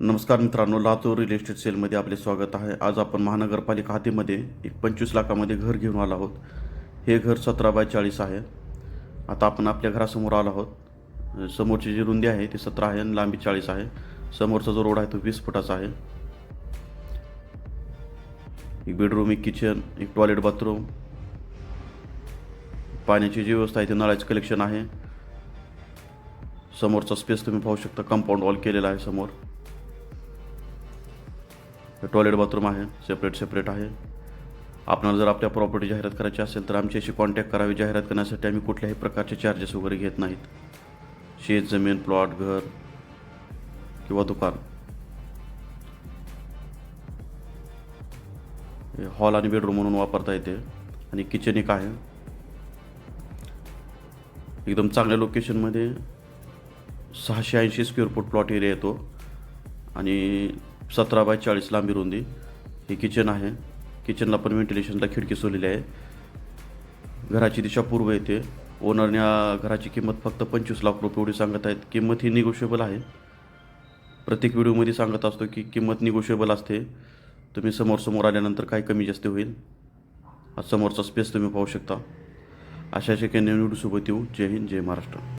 नमस्कार मित्रांनो Latur real estate सेलमध्ये आपले स्वागत आहे. आज आपण महानगरपालिका हातीमध्ये एक पंचवीस लाखामध्ये घर घेऊन आलो आहोत. हे घर सतरा बाय चाळीस आहे. आता आपण आपल्या घरासमोर आलो आहोत. समोरची जी रुंदी आहे ती सतरा आहे आणि लांबी चाळीस आहे. समोरचा जो रोड आहे तो वीस फुटाचा आहे. एक बेडरूम एक किचन एक टॉयलेट बाथरूम पाण्याची जी व्यवस्था आहे ती नळाचं कलेक्शन आहे. समोरचा स्पेस तुम्ही पाहू शकता कंपाऊंड वॉल केलेला आहे समोर. टॉयलेट बाथरूम आहे सेपरेट सेपरेट आहे. आपल्याला जर आपल्या प्रॉपर्टी जाहिरात करायची असेल तर आमच्याशी कॉन्टॅक्ट करावी. जाहिरात करण्यासाठी आम्ही कुठल्याही प्रकारचे चार्जेस वगैरे घेत नाहीत. शेत जमीन प्लॉट घर किंवा दुकान. हॉल आणि बेडरूम म्हणून वापरता येते. आणि किचन एक आहे. एकदम चांगल्या लोकेशनमध्ये सहाशे ऐंशी स्क्वेअर फूट प्लॉट एरिया येतो. आणि सतरा बाय चाळीस लांबी रुंदी. हे किचन आहे. किचनला पण व्हेंटिलेशनला खिडकी सोडलेली आहे. घराची दिशा पूर्व येते. ओनरने घराची किंमत फक्त पंचवीस लाख रुपये एवढी सांगत आहेत. किंमत ही निगोशिएबल आहे. प्रत्येक व्हिडिओमध्ये सांगत असतो की किंमत निगोशिएबल असते. तुम्ही समोर समोर आल्यानंतर काय कमी जास्त होईल? हा समोरचा स्पेस तुम्ही पाहू शकता. अशा अशा व्हिडिओसोबत येऊ. जय हिंद जय महाराष्ट्र.